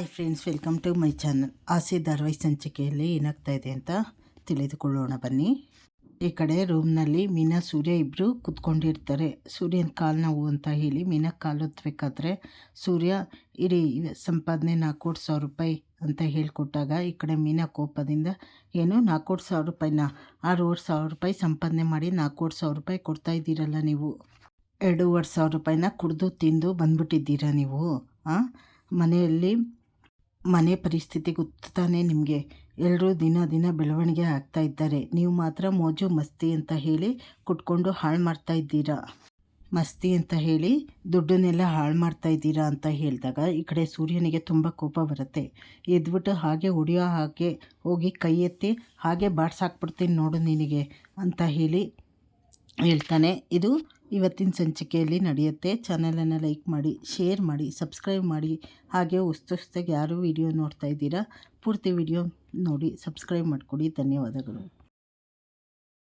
Hi friends welcome to my channel Aase ಧಾರಾವಾಹಿ ಸಂಚಿಕೆಯಲ್ಲಿ ಏನಾಗ್ತಾ ಇದೆ ಅಂತ ತಿಳಿದುಕೊಳ್ಳೋಣ ಬನ್ನಿ. ಈ ಕಡೆ ರೂಮ್ನಲ್ಲಿ ಮೀನಾ, ಸೂರ್ಯ ಇಬ್ಬರು ಕುತ್ಕೊಂಡಿರ್ತಾರೆ. ಸೂರ್ಯನ ಕಾಲು ನೋವು ಅಂತ ಹೇಳಿ ಮೀನಾ ಕಾಲು ಹೊತ್ಬೇಕಾದ್ರೆ ಸೂರ್ಯ ಇಡೀ ಸಂಪಾದನೆ ನಾಲ್ಕು ಸಾವಿರ ರೂಪಾಯಿ ಅಂತ ಹೇಳಿಕೊಟ್ಟಾಗ ಈ ಕಡೆ ಮೀನಾ ಕೋಪದಿಂದ, ಏನು, ನಾಲ್ಕೂವರೆ ಸಾವಿರ ರೂಪಾಯಿನ? ಆರೂವರೆ ಸಾವಿರ ರೂಪಾಯಿ ಸಂಪಾದನೆ ಮಾಡಿ ನಾಲ್ಕು ಸಾವಿರ ರೂಪಾಯಿ ಕೊಡ್ತಾ ಇದ್ದೀರಲ್ಲ ನೀವು. ಎರಡೂವರೆ ಸಾವಿರ ರೂಪಾಯಿನ ಕುಡಿದು ತಿಂದು ಬಂದ್ಬಿಟ್ಟಿದ್ದೀರಾ ನೀವು? ಮನೆಯಲ್ಲಿ ಮನೆ ಪರಿಸ್ಥಿತಿ ಗೊತ್ತಾನೆ ನಿಮಗೆ. ಎಲ್ಲರೂ ದಿನ ದಿನ ಬೆಳವಣಿಗೆ ಆಗ್ತಾ ಇದ್ದಾರೆ. ನೀವು ಮಾತ್ರ ಮೋಜು ಮಸ್ತಿ ಅಂತ ಹೇಳಿ ಕುಟ್ಕೊಂಡು ಹಾಳು ಮಾಡ್ತಾ ಇದ್ದೀರಾ? ಮಸ್ತಿ ಅಂತ ಹೇಳಿ ದುಡ್ಡನ್ನೆಲ್ಲ ಹಾಳು ಮಾಡ್ತಾ ಇದ್ದೀರಾ ಅಂತ ಹೇಳಿದಾಗ ಈ ಕಡೆ ಸೂರ್ಯನಿಗೆ ತುಂಬ ಕೋಪ ಬರುತ್ತೆ. ಎದ್ಬಿಟ್ಟು ಹಾಗೆ ಹೊಡೆಯೋ ಹಾಗೆ ಹೋಗಿ ಕೈ ಎತ್ತಿ ಹಾಗೆ ಬಾಡ್ಸಾಕ್ಬಿಡ್ತೀನಿ ನೋಡು ನಿನಗೆ ಅಂತ ಹೇಳಿ ಹೇಳ್ತಾನೆ. ಇದು ಇವತ್ತಿನ ಸಂಚಿಕೆಯಲ್ಲಿ ನಡೆಯುತ್ತೆ. ಚಾನಲನ್ನು ಲೈಕ್ ಮಾಡಿ, ಶೇರ್ ಮಾಡಿ, ಸಬ್ಸ್ಕ್ರೈಬ್ ಮಾಡಿ. ಹಾಗೆ ಹೊಸ್ತು ಹೊಸ್ತಾಗಿ ಯಾರು ವಿಡಿಯೋ ನೋಡ್ತಾ ಇದ್ದೀರಾ, ಪೂರ್ತಿ ವಿಡಿಯೋ ನೋಡಿ, ಸಬ್ಸ್ಕ್ರೈಬ್ ಮಾಡಿಕೊಡಿ. ಧನ್ಯವಾದಗಳು.